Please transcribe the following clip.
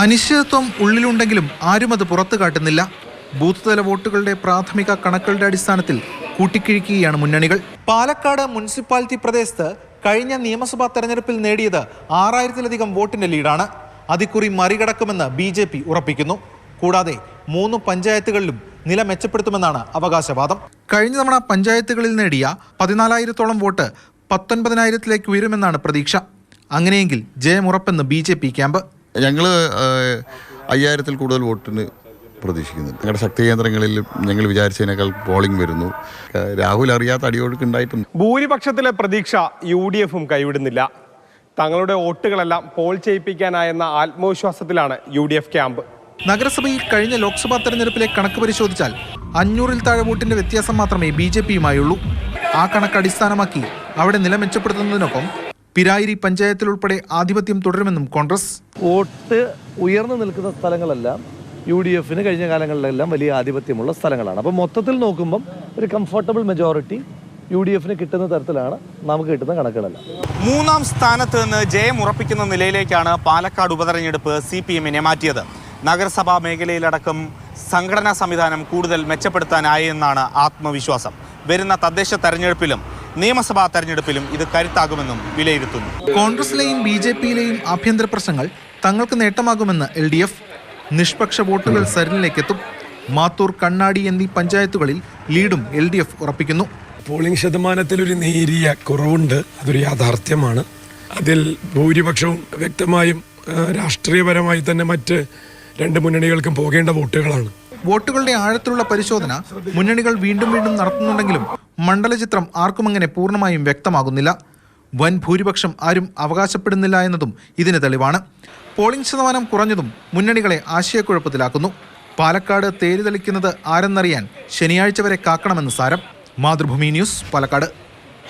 അനിശ്ചിതത്വം ഉള്ളിലുണ്ടെങ്കിലും ആരും അത് പുറത്തു കാട്ടുന്നില്ല. ബൂത്ത് തല വോട്ടുകളുടെ പ്രാഥമിക കണക്കുകളുടെ അടിസ്ഥാനത്തിൽ കൂട്ടിക്കിഴിക്കുകയാണ് മുന്നണികൾ. പാലക്കാട് മുനിസിപ്പാലിറ്റി പ്രദേശത്ത് കഴിഞ്ഞ നിയമസഭാ തെരഞ്ഞെടുപ്പിൽ നേടിയത് ആറായിരത്തിലധികം വോട്ടിന്റെ ലീഡാണ്. അതിക്കുറി മറികടക്കുമെന്ന് ബി ജെ പി ഉറപ്പിക്കുന്നു. കൂടാതെ മൂന്ന് പഞ്ചായത്തുകളിലും നില മെച്ചപ്പെടുത്തുമെന്നാണ് അവകാശവാദം. കഴിഞ്ഞ തവണ പഞ്ചായത്തുകളിൽ നേടിയ പതിനാലായിരത്തോളം വോട്ട് പത്തൊൻപതിനായിരത്തിലേക്ക് ഉയരുമെന്നാണ് പ്രതീക്ഷ. അങ്ങനെയെങ്കിൽ ജയമുറപ്പെന്ന് ബി ജെ പി ക്യാമ്പ്. ഞങ്ങൾ അയ്യായിരത്തിൽ കൂടുതൽ വോട്ടിന് പ്രതീക്ഷിക്കുന്നുണ്ട്. ഞങ്ങളുടെ ശക്തി കേന്ദ്രങ്ങളിൽ ഞങ്ങൾ വിചാരിച്ചതിനേക്കാൾ പോളിംഗ് വരുന്നു. രാഹുൽ അറിയാത്ത അടിയൊഴുക്ക് ഉണ്ടായിട്ടുണ്ട് ഭൂരിപക്ഷത്തിലെ പ്രതീക്ഷ യു ഡി എഫും കൈവിടുന്നില്ല. തങ്ങളുടെ വോട്ടുകളെല്ലാം പോൾ ചെയ്യിപ്പിക്കാനായെന്ന ആത്മവിശ്വാസത്തിലാണ് യു ഡി എഫ് ക്യാമ്പ്. നഗരസഭയിൽ കഴിഞ്ഞ ലോക്സഭാ തെരഞ്ഞെടുപ്പിലെ കണക്ക് പരിശോധിച്ചാൽ അഞ്ഞൂറിൽ താഴെ വോട്ടിന്റെ വ്യത്യാസം മാത്രമേ ബി ജെ പിയുമായുള്ളൂ. ആ കണക്ക് അടിസ്ഥാനമാക്കി അവിടെ നില മെച്ചപ്പെടുത്തുന്നതിനൊപ്പം പിരായിരി പഞ്ചായത്തിലുൾപ്പെടെ ആധിപത്യം തുടരുമെന്നും കോൺഗ്രസ്. വോട്ട് ഉയർന്നു നിൽക്കുന്ന സ്ഥലങ്ങളെല്ലാം യു ഡി എഫിന് കഴിഞ്ഞ കാലങ്ങളിലെല്ലാം വലിയ ആധിപത്യമുള്ള സ്ഥലങ്ങളാണ്. അപ്പോൾ മൊത്തത്തിൽ നോക്കുമ്പം ഒരു കംഫർട്ടബിൾ മെജോറിറ്റി യു ഡി എഫിന് കിട്ടുന്ന തരത്തിലാണ് നമുക്ക് കിട്ടുന്ന കണക്കുകളല്ല. മൂന്നാം സ്ഥാനത്ത് നിന്ന് ജയം ഉറപ്പിക്കുന്ന നിലയിലേക്കാണ് പാലക്കാട് ഉപതെരഞ്ഞെടുപ്പ് സി പി എമ്മിനെ മാറ്റിയത്. നഗരസഭാ മേഖലയിലടക്കം സംഘടനാ സംവിധാനം കൂടുതൽ മെച്ചപ്പെടുത്താനായി എന്നാണ് ആത്മവിശ്വാസം. വരുന്ന തദ്ദേശ തെരഞ്ഞെടുപ്പിലും നിയമസഭാ തെരഞ്ഞെടുപ്പിലും ഇത് കരുത്താകുമെന്നും വിലയിരുത്തുന്നു. കോൺഗ്രസിലെയും ബി ജെ പിയിലെയും ആഭ്യന്തര പ്രശ്നങ്ങൾ തങ്ങൾക്ക് നേട്ടമാകുമെന്ന് എൽ ഡി എഫ് നിഷ്പക്ഷ വോട്ടുകൾ സരനിലേക്കെത്തും. മാത്തൂർ കണ്ണാടി എന്നീ പഞ്ചായത്തുകളിൽ ലീഡും എൽ ഡി എഫ് ഉറപ്പിക്കുന്നു. പോളിംഗ് ശതമാനത്തിൽ ഒരു നേരിയ കുറവുണ്ട് അതൊരു യാഥാർത്ഥ്യമാണ്. അതിൽ ഭൂരിപക്ഷവും വ്യക്തമായും രാഷ്ട്രീയപരമായി തന്നെ മറ്റ് രണ്ട് മുന്നണികൾക്കും പോകേണ്ട വോട്ടുകളാണ്. വോട്ടുകളുടെ ആഴത്തിലുള്ള പരിശോധന മുന്നണികൾ വീണ്ടും വീണ്ടും നടത്തുന്നുണ്ടെങ്കിലും മണ്ഡലചിത്രം ആർക്കുമങ്ങനെ പൂർണമായും വ്യക്തമാകുന്നില്ല. വൻ ഭൂരിപക്ഷം ആരും അവകാശപ്പെടുന്നില്ല എന്നതും ഇതിന് തെളിവാണ്. പോളിംഗ് ശതമാനം കുറഞ്ഞതും മുന്നണികളെ ആശയക്കുഴപ്പത്തിലാക്കുന്നു. പാലക്കാട് തേരി തെളിക്കുന്നത് ആരെന്നറിയാൻ ശനിയാഴ്ച വരെ കാക്കണമെന്ന് സാരം. മാതൃഭൂമി ന്യൂസ് പാലക്കാട്.